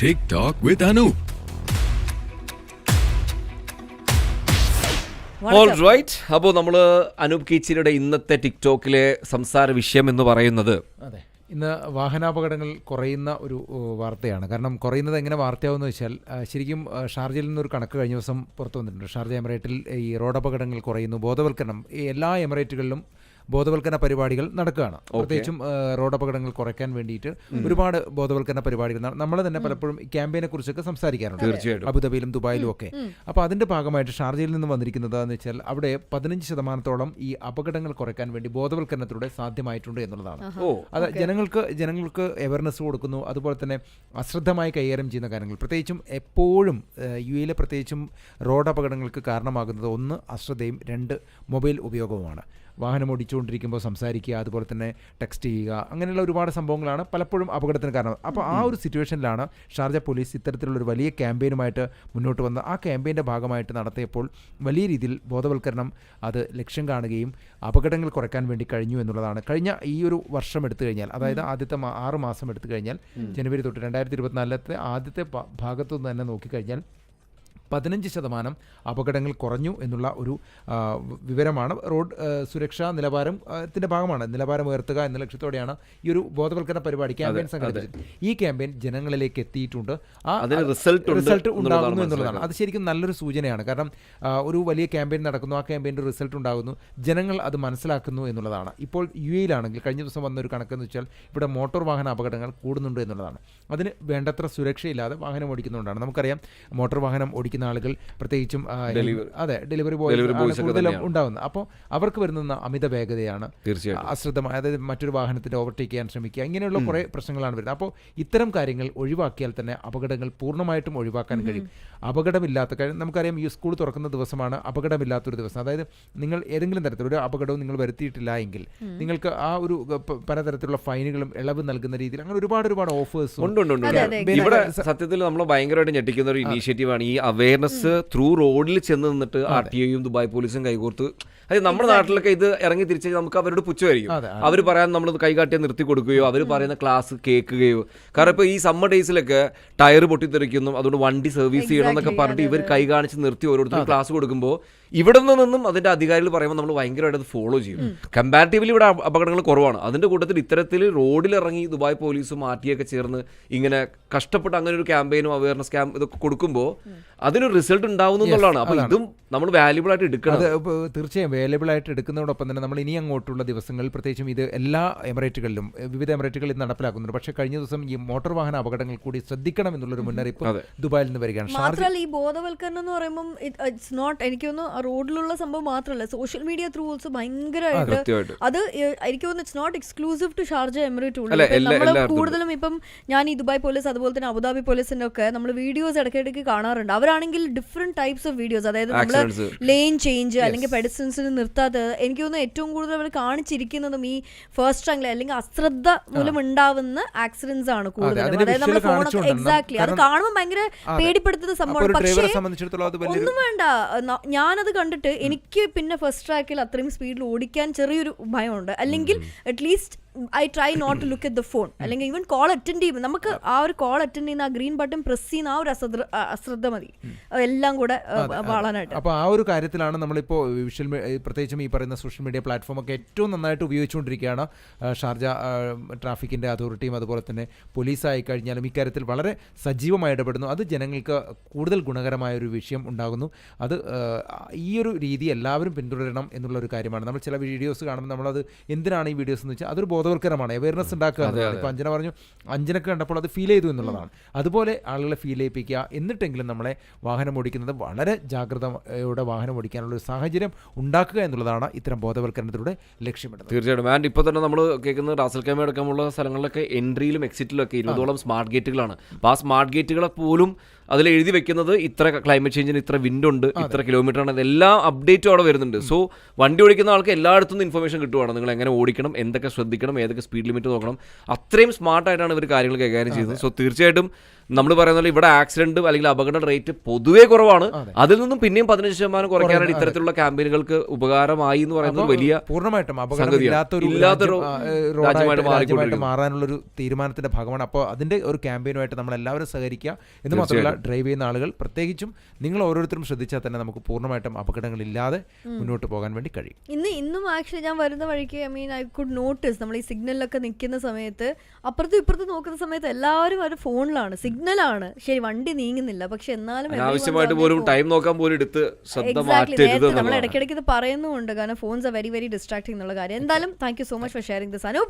TikTok with Anup. All right അപ്പോൾ നമ്മൾ അനൂപ് കീച്ചിയുടെ ഇന്നത്തെ ടിക്ടോക്കിലെ സംസാര വിഷയം എന്ന് പറയുന്നത് അതെ. ഇന്ന് വാഹനാപകടങ്ങൾ കുറയുന്ന ഒരു വാർത്തയാണ്. കാരണം കുറയുന്നത് എങ്ങനെ വാർത്തയാവുമെന്ന് വെച്ചാൽ ശരിക്കും ഷാർജയിൽ നിന്നൊരു കണക്ക് കഴിഞ്ഞ ദിവസം പുറത്തു വന്നിട്ടുണ്ട്. ഷാർജ എമിറേറ്റിൽ ഈ റോഡ് അപകടങ്ങൾ കുറയുന്നു ബോധവൽക്കരണം ഈ എല്ലാ എമിറേറ്റുകളിലും ബോധവൽക്കരണ പരിപാടികൾ നടക്കുകയാണ്. പ്രത്യേകിച്ചും റോഡ് അപകടങ്ങൾ കുറയ്ക്കാൻ വേണ്ടിയിട്ട് ഒരുപാട് ബോധവൽക്കരണ പരിപാടികൾ നമ്മൾ തന്നെ പലപ്പോഴും ഈ ക്യാമ്പയിനെ കുറിച്ചൊക്കെ സംസാരിക്കാറുണ്ട്. തീർച്ചയായിട്ടും. അബുദാബിയിലും ദുബായിലും ഒക്കെ. അപ്പോൾ അതിന്റെ ഭാഗമായിട്ട് ഷാർജയിൽ നിന്ന് വന്നിരിക്കുന്നത് എന്ന് വെച്ചാൽ അവിടെ പതിനഞ്ച് ശതമാനത്തോളം ഈ അപകടങ്ങൾ കുറയ്ക്കാൻ വേണ്ടി ബോധവൽക്കരണത്തിലൂടെ സാധ്യമായിട്ടുണ്ട് എന്നുള്ളതാണ്. ഓ. അത് ജനങ്ങൾക്ക് ജനങ്ങൾക്ക് അവയർനെസ് കൊടുക്കുന്നു. അതുപോലെ തന്നെ അശ്രദ്ധമായി കൈകാര്യം ചെയ്യുന്ന കാര്യങ്ങൾ. പ്രത്യേകിച്ചും എപ്പോഴും യു എയിലെ പ്രത്യേകിച്ചും റോഡ് അപകടങ്ങൾക്ക് കാരണമാകുന്നത് ഒന്ന് അശ്രദ്ധയും രണ്ട് മൊബൈൽ ഉപയോഗവുമാണ്. വാഹനം ഓടിച്ചുകൊണ്ടിരിക്കുമ്പോൾ സംസാരിക്കുക അതുപോലെ തന്നെ ടെക്സ്റ്റ് ചെയ്യുക അങ്ങനെയുള്ള ഒരുപാട് സംഭവങ്ങളാണ് പലപ്പോഴും അപകടത്തിന് കാരണം. അപ്പോൾ ആ ഒരു സിറ്റുവേഷനിലാണ് ഷാർജ പോലീസ് ഇത്തരത്തിലുള്ള ഒരു വലിയ ക്യാമ്പയിനുമായിട്ട് മുന്നോട്ട് വന്ന് ആ ക്യാമ്പയിന്റെ ഭാഗമായിട്ട് നടത്തിയപ്പോൾ വലിയ രീതിയിൽ ബോധവൽക്കരണം അത് ലക്ഷ്യം കാണുകയും അപകടങ്ങൾ കുറയ്ക്കാൻ വേണ്ടി കഴിഞ്ഞു എന്നുള്ളതാണ്. കഴിഞ്ഞ ഈ ഒരു വർഷം എടുത്തു കഴിഞ്ഞാൽ അതായത് ആദ്യത്തെ ആറ് മാസം എടുത്തു കഴിഞ്ഞാൽ ജനുവരി തൊട്ട് രണ്ടായിരത്തി ഇരുപത്തിനാലിലത്തെ ആദ്യത്തെ ഭാഗത്തു നിന്ന് തന്നെ നോക്കിക്കഴിഞ്ഞാൽ പതിനഞ്ച് ശതമാനം അപകടങ്ങൾ കുറഞ്ഞു എന്നുള്ള ഒരു വിവരമാണ്. റോഡ് സുരക്ഷാ നിലവാരത്തിന്റെ ഭാഗമാണ്. നിലവാരം ഉയർത്തുക എന്ന ലക്ഷ്യത്തോടെയാണ് ഈ ഒരു ബോധവൽക്കരണ പരിപാടി ക്യാമ്പയിൻ സംഘടിപ്പിച്ചത്. ഈ ക്യാമ്പയിൻ ജനങ്ങളിലേക്ക് എത്തിയിട്ടുണ്ട്. ആ റിസൾട്ട് ഉണ്ടാകുന്നു എന്നുള്ളതാണ്. അത് ശരിക്കും നല്ലൊരു സൂചനയാണ്. കാരണം ഒരു വലിയ ക്യാമ്പയിൻ നടക്കുന്നു. ആ ക്യാമ്പയിന്റെ റിസൾട്ട് ഉണ്ടാകുന്നു. ജനങ്ങൾ അത് മനസ്സിലാക്കുന്നു എന്നുള്ളതാണ്. ഇപ്പോൾ യു എയിലാണെങ്കിൽ കഴിഞ്ഞ ദിവസം വന്ന ഒരു കണക്കെന്ന് വെച്ചാൽ ഇവിടെ മോട്ടോർ വാഹന അപകടങ്ങൾ കൂടുന്നുണ്ട് എന്നുള്ളതാണ്. അതിന് വേണ്ടത്ര സുരക്ഷയില്ലാതെ വാഹനം ഓടിക്കുന്നതുകൊണ്ടാണ്. നമുക്കറിയാം മോട്ടോർ വാഹനം ഓടിക്കുന്ന ആളുകൾ പ്രത്യേകിച്ചും അതെ ഡെലിവറി ബോയ് ബോയ്സ് കൂടുതലും ഉണ്ടാവുന്നത്. അപ്പോൾ അവർക്ക് വരുന്ന അമിത വേഗതയാണ് തീർച്ചയായും അശ്രദ്ധമായ അതായത് മറ്റൊരു വാഹനത്തിന്റെ ഓവർടേക്ക് ചെയ്യാൻ ശ്രമിക്കുക ഇങ്ങനെയുള്ള കുറേ പ്രശ്നങ്ങളാണ് വരുന്നത്. അപ്പോൾ ഇത്തരം കാര്യങ്ങൾ ഒഴിവാക്കിയാൽ തന്നെ അപകടങ്ങൾ പൂർണമായിട്ടും ഒഴിവാക്കാൻ കഴിയും. അപകടമില്ലാത്ത കാര്യം നമുക്കറിയാം ഈ സ്കൂൾ തുറക്കുന്ന ദിവസമാണ് അപകടമില്ലാത്തൊരു ദിവസം. അതായത് നിങ്ങൾ ഏതെങ്കിലും തരത്തിലൊരു അപകടവും നിങ്ങൾ വരുത്തിയിട്ടില്ല എങ്കിൽ നിങ്ങൾക്ക് ആ ഒരു പലതരത്തിലുള്ള ഫൈനുകളും ഇളവ് നൽകുന്ന രീതിയിൽ അങ്ങനെ ഒരുപാട് ഒരുപാട് ഓഫേഴ്സ് ഉണ്ട് ഇവിടെ സത്യത്തിൽ നമ്മൾ ഭയങ്കരമായിട്ട് ഞെട്ടിക്കുന്ന ഒരു ഇനീഷ്യേറ്റീവ് ആണ് ഈ അവയർനെസ് ത്രൂ റോഡിൽ ചെന്ന് നിന്നിട്ട് ആർ ടി ഐയും ദുബായ് പോലീസും കൈകോർത്ത്. അതെ നമ്മുടെ നാട്ടിലൊക്കെ ഇത് ഇറങ്ങി തിരിച്ച് നമുക്ക് അവരോട് പുച്ഛമായിരിക്കും. അവർ പറയാൻ നമ്മൾ കൈകാട്ടിയെ നിർത്തി കൊടുക്കുകയോ അവർ പറയുന്ന ക്ലാസ് കേൾക്കുകയോ. കാരണം ഇപ്പോൾ ഈ സമ്മർ ഡേയ്സിലൊക്കെ ടയർ പൊട്ടിത്തെറിക്കുന്നു അതുകൊണ്ട് വണ്ടി സർവീസ് ചെയ്യണം എന്നൊക്കെ പറഞ്ഞിട്ട് ഇവർ കൈ കാണിച്ച് നിർത്തി ഓരോരുത്തർ ക്ലാസ് കൊടുക്കുമ്പോൾ ഇവിടെ നിന്നും അതിന്റെ അധികാരികൾ പറയുമ്പോൾ നമ്മൾ ഭയങ്കരമായിട്ട് അത് ഫോളോ ചെയ്യും. കമ്പാരിറ്റീവ്ലി ഇവിടെ അപകടങ്ങൾ കുറവാണ്. അതിന്റെ കൂട്ടത്തിൽ ഇത്തരത്തിൽ റോഡിലിറങ്ങി ദുബായ് പോലീസും ആർ ടി ഒക്കെ ചേർന്ന് ഇങ്ങനെ കഷ്ടപ്പെട്ട് അങ്ങനെ ഒരു ക്യാമ്പയിനും അവയർനെസ് ക്യാമ്പ് ഇതൊക്കെ കൊടുക്കുമ്പോൾ അതിനൊരു റിസൾട്ട് ഉണ്ടാവുന്നു എന്നുള്ളതാണ്. അപ്പോൾ ഇതും നമ്മൾ വാല്യുബിൾ ആയിട്ട് എടുക്കണം. അത് തീർച്ചയായും വാല്യുബിൾ ആയിട്ട് എടുക്കുന്നതോടൊപ്പം തന്നെ നമ്മൾ ഇനി അങ്ങോട്ടുള്ള ദിവസങ്ങളിൽ പ്രത്യേകിച്ചും ഇത് എല്ലാ എമിറേറ്റുകളിലും വിവിധ എമിറേറ്റുകളിൽ ഇത് നടപ്പിലാക്കുന്നുണ്ട്. പക്ഷേ കഴിഞ്ഞ ദിവസം ഈ മോട്ടോർ വാഹന അപകടങ്ങൾ കൂടി ശ്രദ്ധിക്കണം എന്നുള്ളൊരു മുന്നറിയിപ്പ് ദുബായിൽ നിന്ന് വരികയാണ്. മാത്രമല്ല ഈ ബോധവൽക്കരണം എന്ന് പറയുമ്പോൾ ഇറ്റ്സ് നോട്ട് എനിക്കൊന്ന് റോഡിലുള്ള സംഭവം മാത്രമല്ല സോഷ്യൽ മീഡിയ ത്രൂ ഓൾസോ ഭയങ്കരമായിട്ട് അത്. എനിക്ക് തോന്നുന്നു it's not exclusive to Sharjah emirate ഉള്ളൂ. നമ്മൾ കൂടുതലും ഇപ്പം ഞാൻ ഈ ദുബായ് പോലീസ് അതുപോലെ തന്നെ അബുദാബി പോലീസിന്റെ ഒക്കെ നമ്മൾ വീഡിയോസ് ഇടയ്ക്കിടയ്ക്ക് കാണാറുണ്ട്. അവരാണെങ്കിൽ ഡിഫറെന്റ് ടൈപ്സ് ഓഫ് വീഡിയോസ് അതായത് നമ്മൾ ലെയിൻ ചേഞ്ച് അല്ലെങ്കിൽ പെഡിസ്റ്റൻസിന് നിർത്താത്തത് എനിക്ക് തോന്നുന്നു ഏറ്റവും കൂടുതൽ അവർ കാണിച്ചിരിക്കുന്നതും ഈ ഫസ്റ്റ് റാങ്കിൽ അല്ലെങ്കിൽ അശ്രദ്ധ മൂലം ഉണ്ടാവുന്ന ആക്സിഡൻസ് ആണ് കൂടുതലും. അതിന്റെ അതായത് നമ്മുടെ ഫോണൊക്കെ എക്സാക്ട്ലി അത് കാണുമ്പോൾ ഭയങ്കര പേടിപ്പെടുത്തുന്ന സംഭവമാണ്. പക്ഷേ ഒന്നും വേണ്ട. ഞാനത് കണ്ടിട്ട് എനിക്ക് പിന്നെ ഫസ്റ്റ് ട്രാക്കിൽ അത്രയും സ്പീഡിൽ ഓടിക്കാൻ ചെറിയൊരു ഭയമുണ്ട്. അല്ലെങ്കിൽ at least I try not to look at the phone അല്ലെങ്കിൽ ഈവൻ കോൾ അറ്റൻഡ് ചെയ്യുമ്പോൾ നമുക്ക് ആ. ഒരു കോൾ അറ്റൻഡ് ചെയ്യുന്ന ആ ഗ്രീൻ ബട്ടൺ പ്രസ് ചെയ്യുന്ന ആ ഒരു അശ്രദ്ധ അശ്രദ്ധ മതി. എല്ലാം കൂടെ വാളാനായിട്ട്. അപ്പോൾ ആ ഒരു കാര്യത്തിലാണ് നമ്മളിപ്പോൾ വിഷ്വൽ പ്രത്യേകിച്ചും ഈ പറയുന്ന സോഷ്യൽ മീഡിയ പ്ലാറ്റ്ഫോം ഒക്കെ ഏറ്റവും നന്നായിട്ട് ഉപയോഗിച്ചുകൊണ്ടിരിക്കുകയാണ്. ഷാർജ ട്രാഫിക്കിന്റെ അതോറിറ്റിയും അതുപോലെ തന്നെ പോലീസ് ആയി കഴിഞ്ഞാലും ഇക്കാര്യത്തിൽ വളരെ സജീവമായി ഇടപെടുന്നു. അത് ജനങ്ങൾക്ക് കൂടുതൽ ഗുണകരമായ ഒരു വിഷയം ഉണ്ടാകുന്നു. അത് ഈ ഒരു രീതി എല്ലാവരും പിന്തുടരണം എന്നുള്ള ഒരു കാര്യമാണ്. നമ്മൾ ചില വീഡിയോസ് കാണുമ്പോൾ നമ്മളത് എന്തിനാണ് ഈ വീഡിയോസ് എന്ന് വെച്ചാൽ അതൊരു ബോധവൽക്കരമാണ് അവയർനെസ് ഉണ്ടാക്കുക എന്നുള്ളതാണ്. ഇപ്പോൾ അഞ്ജന പറഞ്ഞു അഞ്ജനക്ക് കണ്ടപ്പോൾ അത് ഫീൽ ചെയ്തു എന്നുള്ളതാണ്. അതുപോലെ ആളുകളെ ഫീൽ ചെയ്യിപ്പിക്കുക എന്നിട്ടെങ്കിലും നമ്മളെ വാഹനം ഓടിക്കുന്നത് വളരെ ജാഗ്രതയോടെ വാഹനം ഓടിക്കാനുള്ള ഒരു സാഹചര്യം ഉണ്ടാക്കുക എന്നുള്ളതാണ് ഇത്തരം ബോധവൽക്കരണത്തിലൂടെ ലക്ഷ്യമിടുന്നത്. തീർച്ചയായിട്ടും. ആൻഡ് ഇപ്പോൾ തന്നെ നമ്മൾ കേൾക്കുന്നത് റാസൽ ക്യാമ അടക്കമുള്ള സ്ഥലങ്ങളിലൊക്കെ എൻട്രിയിലും എക്സിറ്റിലും ഒക്കെ ഇരുപതോളം സ്മാർട്ട് ഗേറ്റുകളാണ് അപ്പോൾ ആ സ്മാർട്ട് ഗേറ്റുകളെ പോലും അതിൽ എഴുതി വെക്കുന്നത് ഇത്ര ക്ലൈമറ്റ് ചേഞ്ചിന് ഇത്ര വിൻഡ് ഉണ്ട് ഇത്ര കിലോമീറ്റർ ആണ് എല്ലാം അപ്ഡേറ്റും അവിടെ വരുന്നുണ്ട്. സോ വണ്ടി ഓടിക്കുന്ന ആൾക്ക് എല്ലായിടത്തും ഇൻഫർമേഷൻ കിട്ടുവാണ്. നിങ്ങൾ എങ്ങനെ ഓടിക്കണം എന്തൊക്കെ ശ്രദ്ധിക്കണം ഏതൊക്കെ സ്പീഡ് ലിമിറ്റ് നോക്കണം. അത്രയും സ്മാർട്ടായിട്ടാണ് ഇവർ കാര്യങ്ങൾ കൈകാര്യം ചെയ്യുന്നത്. സോ തീർച്ചയായിട്ടും നമ്മൾ പറയുന്ന പോലെ ഇവിടെ ആക്സിഡന്റ് അല്ലെങ്കിൽ അപകട റേറ്റ് പൊതുവേ കുറവാണ്. അതിൽ നിന്നും പിന്നെയും പതിനഞ്ച് ശതമാനം കുറയ്ക്കാനായിട്ട് ഇത്തരത്തിലുള്ള ക്യാമ്പയിനുകൾക്ക് ഉപകാരമായി എന്ന് പറയുന്നത് വലിയ പൂർണമായിട്ടും. ഇല്ലാത്തൊരു രാജ്യമായിട്ട് മാറിക്കൊണ്ടിരിക്കുന്നു. മാറാനുള്ളൊരു തീരുമാനത്തിന്റെ ഭാഗമാണ്. അപ്പോൾ അതിന്റെ ഒരു ക്യാമ്പയിനുമായിട്ട് നമ്മൾ എല്ലാവരും സഹകരിക്കുക. എന്ന് മാത്രമല്ല ഡ്രൈവ് ചെയ്യുന്ന ആളുകൾ പ്രത്യേകിച്ചും നിങ്ങൾ ഓരോരുത്തരും ശ്രദ്ധിച്ചാൽ തന്നെ നമുക്ക് പൂർണമായിട്ടും അപകടങ്ങൾ ഇല്ലാതെ മുന്നോട്ട് പോകാൻ വേണ്ടി കഴിയും. ഇന്ന് ഇന്നും ആക്ച്വലി ഞാൻ വരുന്ന വഴിക്ക് I mean I could notice. നമ്മൾ ഈ സിഗ്നലിലൊക്കെ നിൽക്കുന്ന സമയത്ത് അപ്പുറത്തും ഇപ്പുറത്തും നോക്കുന്ന സമയത്ത് എല്ലാവരും അവർ ഫോണിലാണ്. സിഗ്നലാണ്. ശരി വണ്ടി നീങ്ങുന്നില്ല. പക്ഷെ എന്നാലും ആവശ്യമായിട്ട് പോലും ടൈം നോക്കാൻ പോലും എടുത്ത് ശ്രദ്ധ Exactly. മാറ്റരുത് നമ്മൾ ഇടയ്ക്കിടയ്ക്ക് ഇത് പറയുന്നുണ്ട് കാരണം phones are very very distracting എന്നുള്ള കാര്യം. എന്തായാലും thank you so much for sharing this Anup.